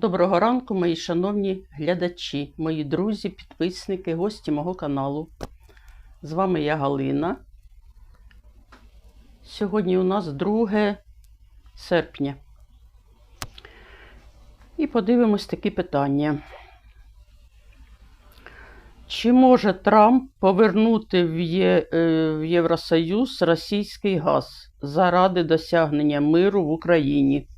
Доброго ранку, мої шановні глядачі, мої друзі, підписники, гості мого каналу. З вами я Галина. Сьогодні у нас 2 серпня. І подивимось такі питання. Чи може Трамп повернути в, Є... е, в Євросоюз російський газ заради досягнення миру в Україні?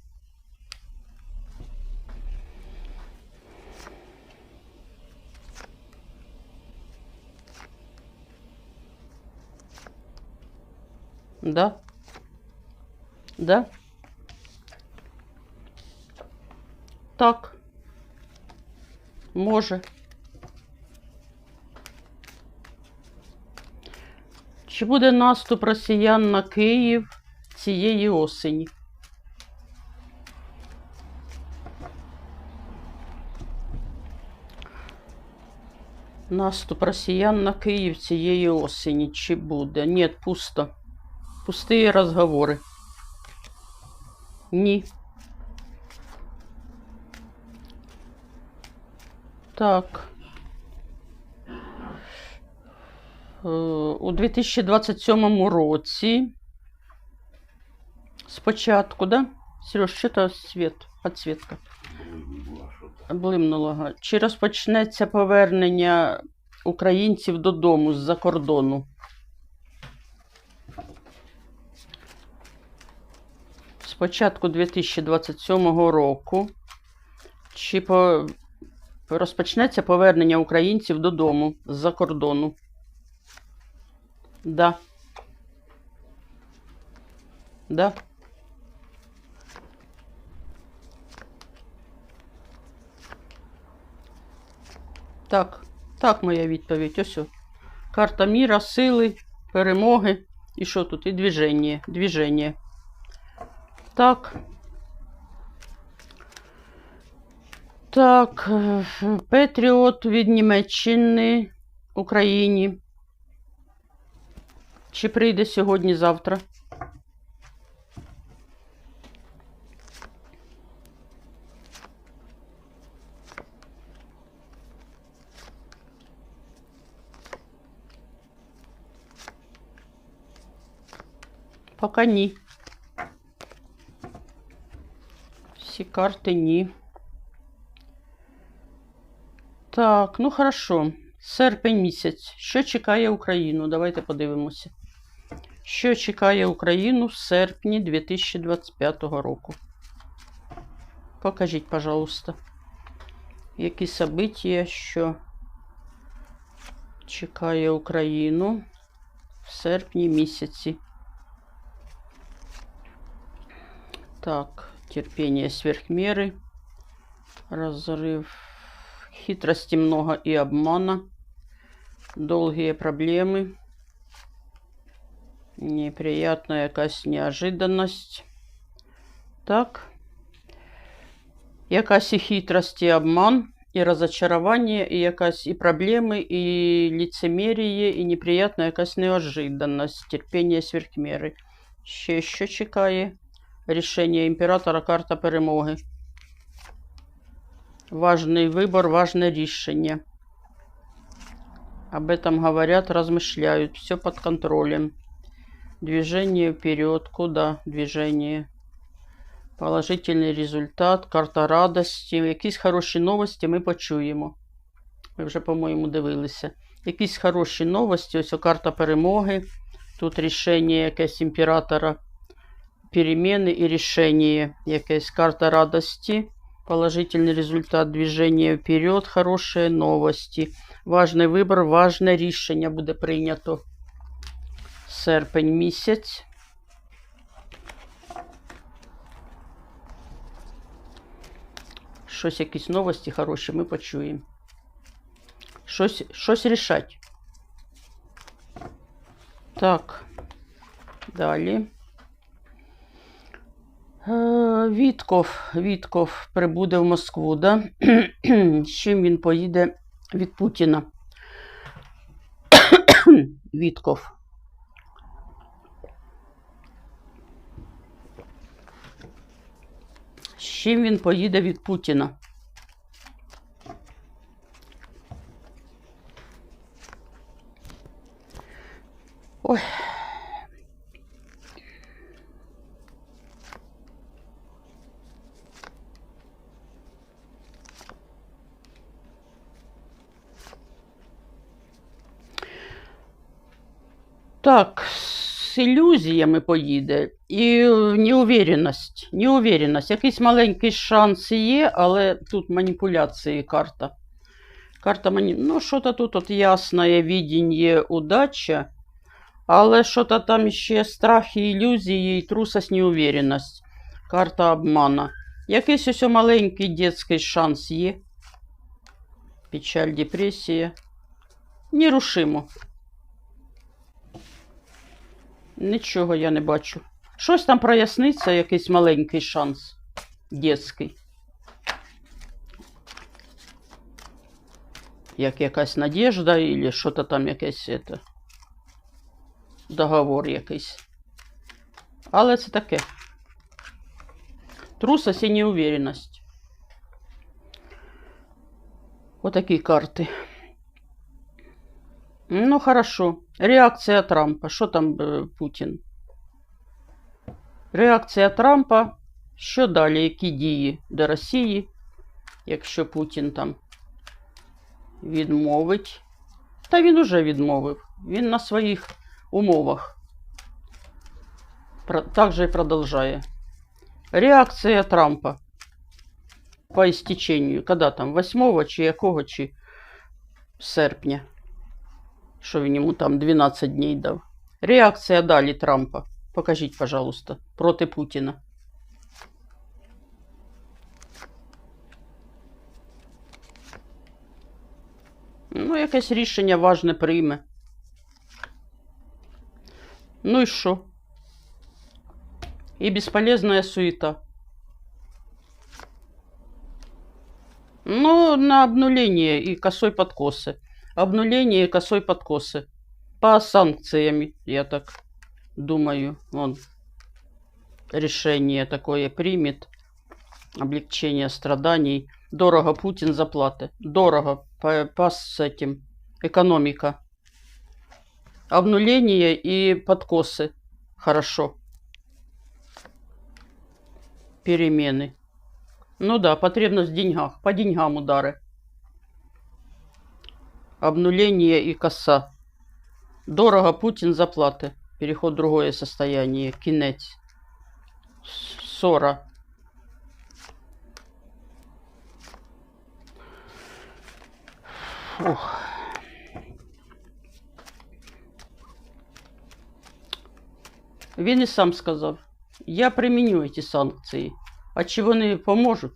Да? Да? Так. Може. Чи буде наступ росіян на Київ цієї осені? Наступ росіян на Київ цієї осені. Чи буде? Ні, пусто. Пустые розговори. Ні. Так. Е, У 2027 році. Спочатку, да? Сереж, що то світ, підсвітка? Блимнуло. ага. Чи розпочнеться повернення українців додому з-за кордону? Початку 2027 року. Чи по... розпочнеться повернення українців додому з-за кордону? Да. Да. Так, так, моя відповідь. Ось. о. Карта міра, сили, перемоги. І що тут? І движення. Движення. Так. Так, е, Петріот від Німеччини Україні. Чи прийде сьогодні-завтра? Поки ні. Всі карти ні. Так, ну хорошо. Серпень місяць. Що чекає Україну? Давайте подивимося. Що чекає Україну в серпні 2025 року? Покажіть, пожалуйста, які события, що чекає Україну в серпні місяці. Так, терпение сверх меры, разрыв, хитрости много и обмана, долгие проблемы, неприятная якась неожиданность. Так, якась і хитрость, і обман, і розочарування, і якась і проблеми, і лицемерие, і неприятна якась неожиданность, терпіння сверхміри. Ще що чекає? Рішення імператора, карта перемоги. Важний вибор, важне рішення. Об этом говорят, размышляют. Все под контролем. Движение вперед. Куда движение? Положительний результат, карта радості. Якісь хороші новості ми почуємо. Ви вже, по-моєму, дивилися. Якісь хороші новості. Ось карта перемоги. Тут рішення якесь імператора перемены и решения. Якась карта радости, положительный результат движения вперед, хорошие новості. Важний вибор, важне рішення буде прийнято. Серпень місяць. Щось, якісь новості хороші ми почуємо. Щось, щось рішать. Так. Далі. Е, Вітков, Вітков прибуде в Москву, да? з чим він поїде від Путіна. Вітков. З чим він поїде від Путіна? Так, з ілюзіями поїде. І неуверенность. Неуверенность. Якийсь маленький шанс є, але тут маніпуляції карта. Карта мані... Ну, що-то тут от ясне видіння, удача. Але що-то там ще страхи, ілюзії, і трусость, неуверенность. Карта обмана. Якийсь ось маленький дитячий шанс є. Печаль, депресія. Нерушимо. Нічого я не бачу. Щось там проясниться, якийсь маленький шанс. Дєцький. Як якась надіжда, і що то там якесь это, договор якийсь. Але це таке. Трусость і неуверенность. Отакі карти. Ну, хорошо. Реакція Трампа. Що там Путін? Реакція Трампа. Що далі? Які дії до Росії, якщо Путін там відмовить? Та він уже відмовив. Він на своїх умовах. Так же і продовжує. Реакція Трампа по істеченню. Коли там? 8 чи якого, чи серпня? Що він йому там 12 днів дав. Реакція далі Трампа. Покажіть, пожалуйста, проти Путіна. Ну, якесь рішення важне прийме. Ну і що? І безполезная суета. Ну, на обнуление и косой подкосы. Обнуление и косой подкосы. По санкциям, я так думаю, он решение такое примет. Облегчение страданий. Дорого Путин заплаты. Дорого по, по с этим. Экономика. Обнуление и подкосы. Хорошо. Перемены. Ну да, потребность в деньгах. По деньгам удары. Обнуление и коса. Дорого Путин заплаты. Переход в другое состояние. Кинец. Ссора. Фух. Він і сам сказав: я применю эти санкции. А чи вони поможуть?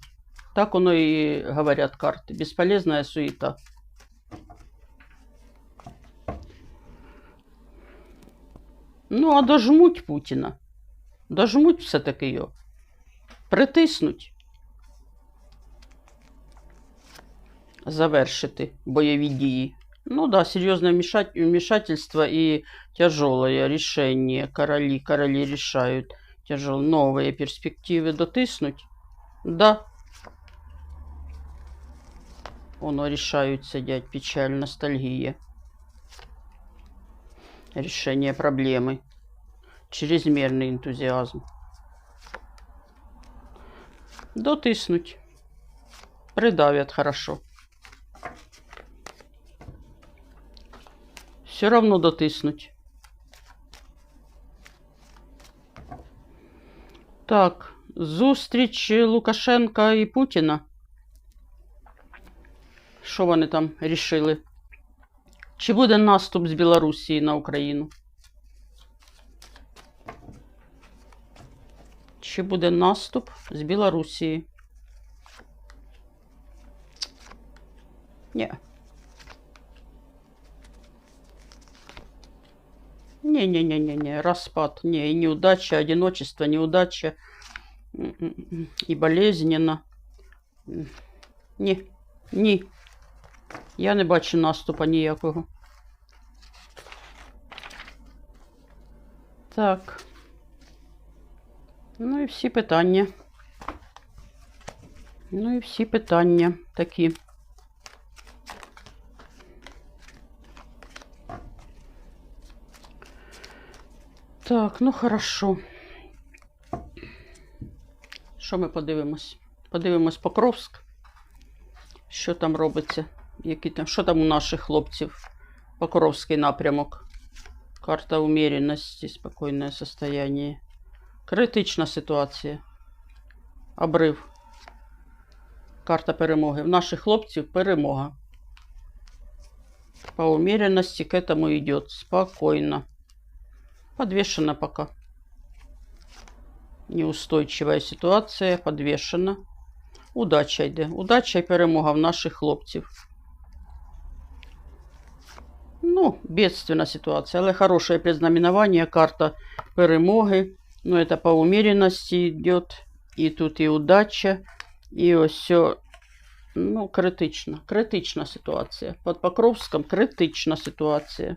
Так воно і говорять карти. Безполезная суета. Ну, а дожмуть Путіна. Дожмуть все-таки його. Притиснуть. Завершити бойові дії. Ну да, серьезное вмешать- вмешательство и тяжелое решение. Короли, короли решают. Тяжел... Новые перспективы дотиснуть. Да. Оно решают сидять. Печаль, ностальгия. Решение проблемы. Чрезмерный энтузиазм. Дотиснуть. Придавят хорошо. Все равно дотиснуть. Так, зустріч Лукашенка і Путіна. Що вони там рішили? Чи буде наступ з Білорусі на Україну? Чи буде наступ з Білорусі? Ні. Не-не-не-не-не, распад. Не, и неудача, одиночество, неудача. И болезненно. Ні, ні. Я не бачу наступа ніякого. Так. Ну і всі питання. Ну і всі питання такі. Так, ну хорошо. Що ми подивимось? Подивимось Покровськ. Що там робиться? Які там, що там у наших хлопців? Покровський напрямок. Карта умеренности, спокойное состояние. Критична ситуація. Обрив. Карта перемоги. В наших хлопців перемога. По умеренности к этому идет. Спокойно. Подвешена пока. Неустойчивая ситуація. Подвешена. Удача йде. Удача і перемога в наших хлопців. Ну, бедственна ситуація, але хорошее предзнаменование, карта перемоги. Ну, это по умеренности идет. І тут і удача, і ось все. Ну, критична. Критична ситуація. Під Покровском критична ситуація.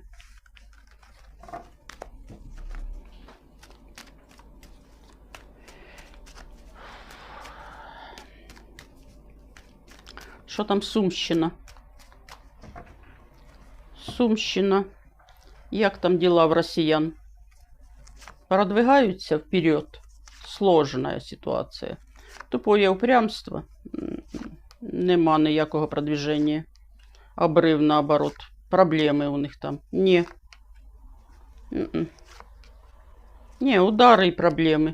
Що там Сумщина? Сумщина. Як там дела в россиян? Продвигаються вперед. Сложная ситуація. Тупое упрямство. Нема ніякого продвиження. Обрив наоборот. Проблеми у них там. Ні. М-м. Ні, удари і проблеми.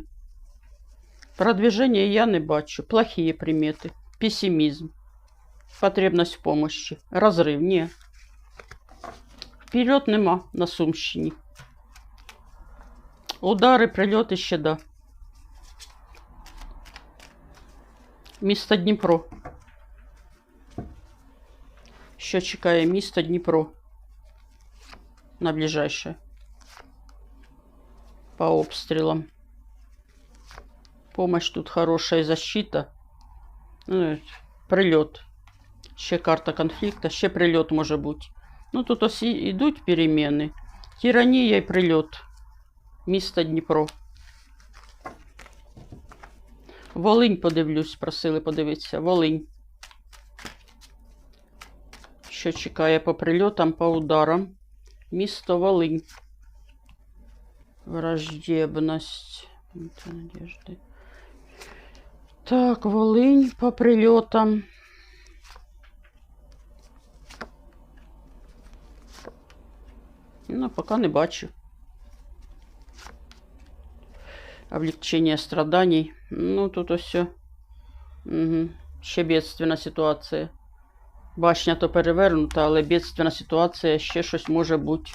Продвиження я не бачу. Плохие примети. Песимізм. Потребность в помощи. Розрив. Ні. Вперед нема на Сумщині. Удари, прильоти ще да. Місто Дніпро. Що чекає місто Дніпро? На ближайшее. По обстрілам. Помощь тут хорошая защита. Ну, і прильот. Ще карта конфлікта, ще прильот може бути. Ну, тут ось і- ідуть переміни. Тиранія і прильот. Місто Дніпро. Волинь подивлюсь, просили подивитися. Волинь. Що чекає по прильотам, по ударам. Місто Волинь. Враждебность. Надежды. Так, Волинь по прильотам. Ну, пока не бачу. Облегчение страданий. Ну, тут все. Угу. Ще бедственна ситуація. Башня то перевернута, але бедственна ситуація, ще щось може бути.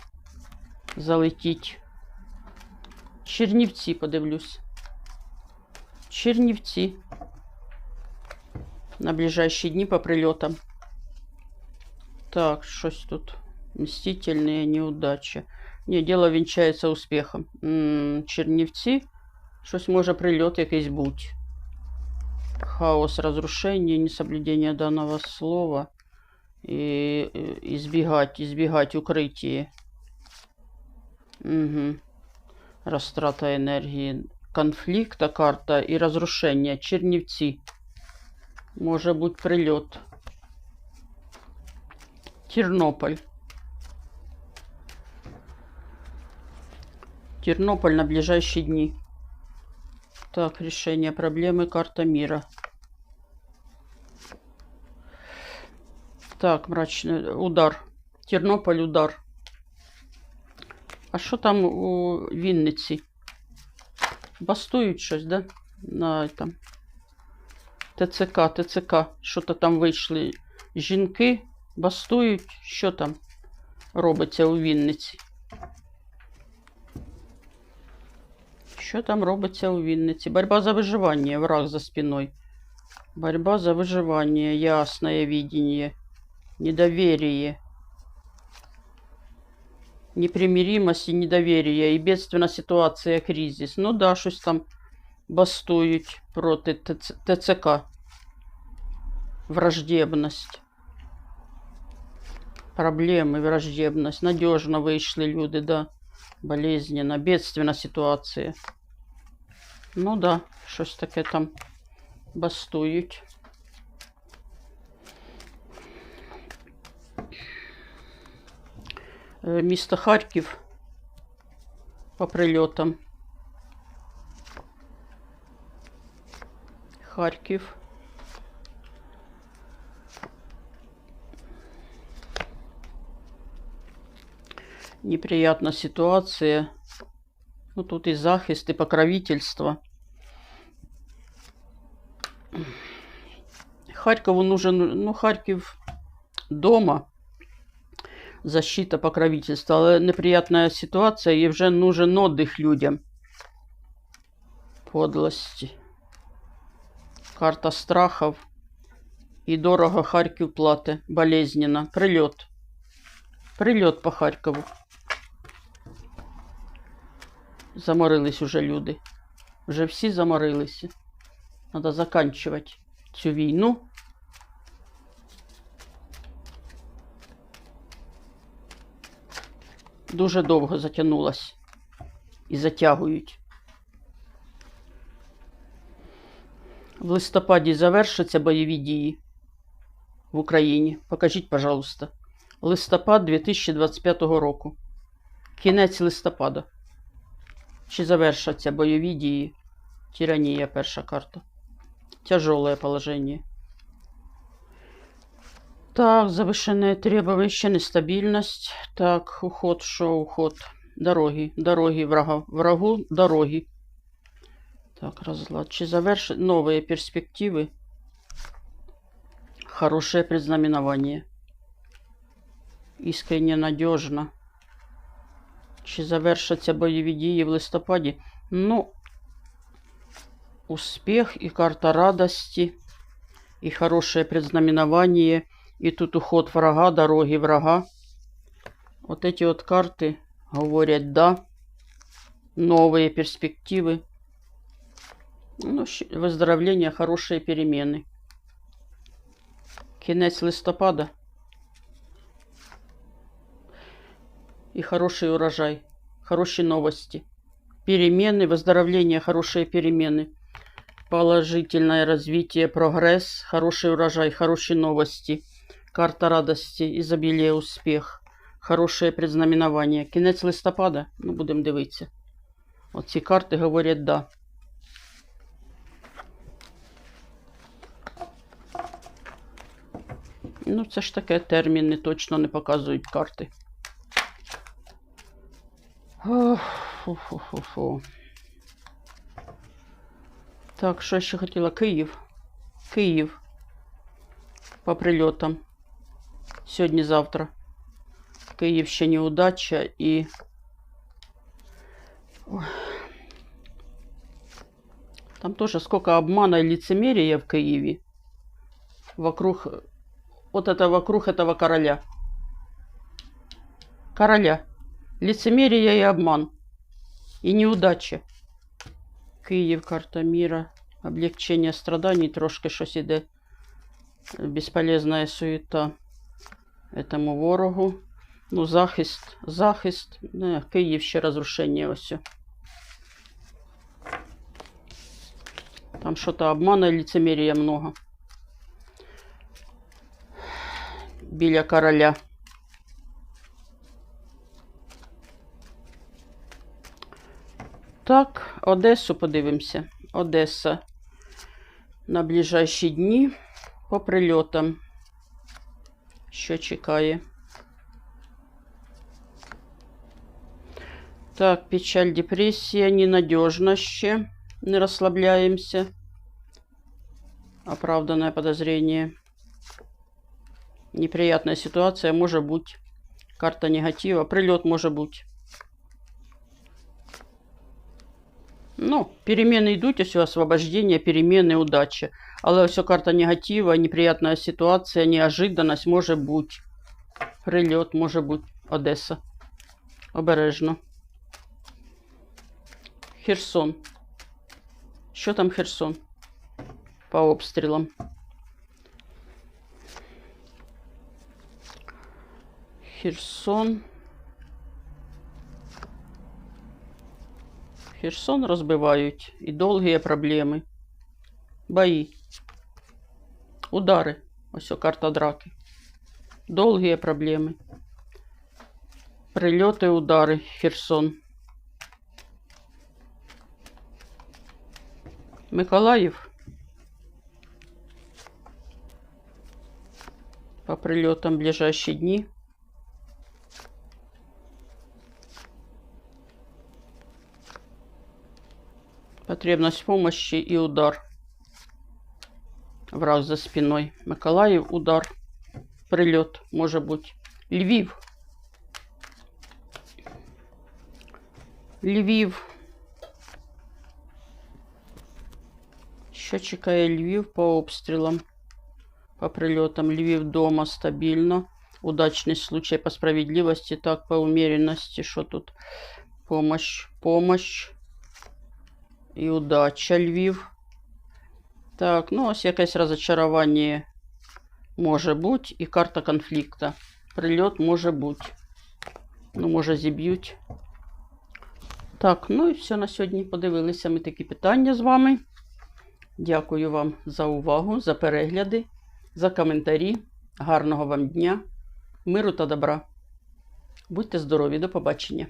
Залетіть. Чернівці подивлюсь. Чернівці. На ближайші дні по прильотам. Так, щось тут. Мстительные неудачи. Ні, діло вінчається успіхом. М, Чернівці. Щось може прильот якийсь будь. Хаос розрушення, несоблюдення даного слова. І, і э, збігать, і збігать укриття. Угу. Розтрата енергії. Конфлікта карта і розрушення. Чернівці. Може бути прильот. Тернополь. Тернополь на ближайшие дни. Так, решение проблемы, карта мира. Так, мрачный удар. Тернополь удар. А що там у Вінниці? Бастують щось, да? На там. ТЦК, ТЦК. Що-то там вийшли жінки, бастують. Що там робиться у Вінниці? Що там робиться у Вінниці? Борьба за виживання, враг за спиною. Борьба за выживание, ясное видение, недоверие, непримиримость и недоверие, и бедственна ситуація, кризис. Ну да, щось там бастують проти ТЦ ТЦК. Враждебность. Проблемы, враждебность. Надежно вийшли люди, да. Болезненно, бедственна ситуація. Ну да, щось таке там бастують. Е, Місто Харків по прильотам. Харків. Неприятна ситуація. Ну, тут і захист, і покровительство. Харькову нужен, ну, Харьков дома. Защита, покровительство. Але неприятна ситуація і вже нужен отдых людям. Подлості. Карта страхов. І дорого Харків плати. Болезненно. Прильот. Прильот по Харкову. Заморились уже люди. Вже всі заморилися. Надо заканчивать цю війну. Дуже довго затягнулась. І затягують. В листопаді завершаться бойові дії в Україні. Покажіть, пожалуйста. Листопад 2025 року. Кінець листопада. Чи завершаться бойові дії? Тиранія перша карта. Тяжелое положение. Так, завышенные требования, нестабильность. Так, уход, что уход? Дороги, дороги врага. Врагу дороги. Так, разлад. Чи завершить новые перспективы? Хорошее предзнаменование. Искренне надежно. Чи завершаться бойові дії в листопаді? Ну, успех и карта радости, и хорошее предзнаменование, и тут уход врага, дороги врага. Вот эти вот карты говорят «да», новые перспективы, ну, выздоровление, хорошие перемены. Кінець листопада и хороший урожай, хорошие новости. Перемены, выздоровление, хорошие перемены положительное развитие, прогресс, хороший урожай, хорошие новости, карта радості, изобилие, успіх, хороше предзнаменування. Кінець листопада, ну, будемо дивитися. Оці карти говорять да. Ну, це ж таке терміни точно не показують карти. Фу-фу-фу-фу. Так, що я ще хотіла? Київ. Київ. По прильотам. Сьогодні-завтра. Київщині удача і. Ой. Там тоже сколько обмана и лицемерия в Киеве. Вокруг... Вот это вокруг этого короля. Короля. Лицемерие и обман. И неудача. Київ, карта міра, облегчення страданий, трошки щось іде. Безполезна суета этому ворогу. Ну, захист, захист. Не, Київ ще розрушення ось. Там що-то обмана і лицемерія много. Біля короля. Так, Одесу подивимося. Одеса на ближайші дні по прильотам. Що чекає? Так, печаль, депресія, ненадежно ще. Не розслабляємося. Оправданное подозрение. Неприятная ситуация может быть. Карта негатива. Прилет может быть. Ну, перемены йдуть, ось освобождення, перемены, удача. Але ось карта негатива, неприятна ситуація, неожиданность може бути. Прильот може бути Одеса. Обережно. Херсон. Що там Херсон? По обстрілам. Херсон. Херсон розбивають і довгі проблеми. Бої. Удари. Ось карта драки. Довгі проблеми. Прильоти, удари. Херсон. Миколаїв. По прильотам в ближайші дні. Потребность помощи и удар. Враг за спиной. Миколаїв, удар. Прильот, може бути. Львів. Львів. Що чекає Львів по обстрілам, по прильотам? Львів дома стабільно. Удачный случай по справедливости, так, по умеренности. Что тут? Помощь, помощь І удача Львів. Так, ну ось якесь розочарування може бути. І карта конфлікту. Прильот може бути. Ну, може, зіб'ють. Так, ну і все на сьогодні. Подивилися ми такі питання з вами. Дякую вам за увагу, за перегляди, за коментарі. Гарного вам дня, миру та добра. Будьте здорові, до побачення!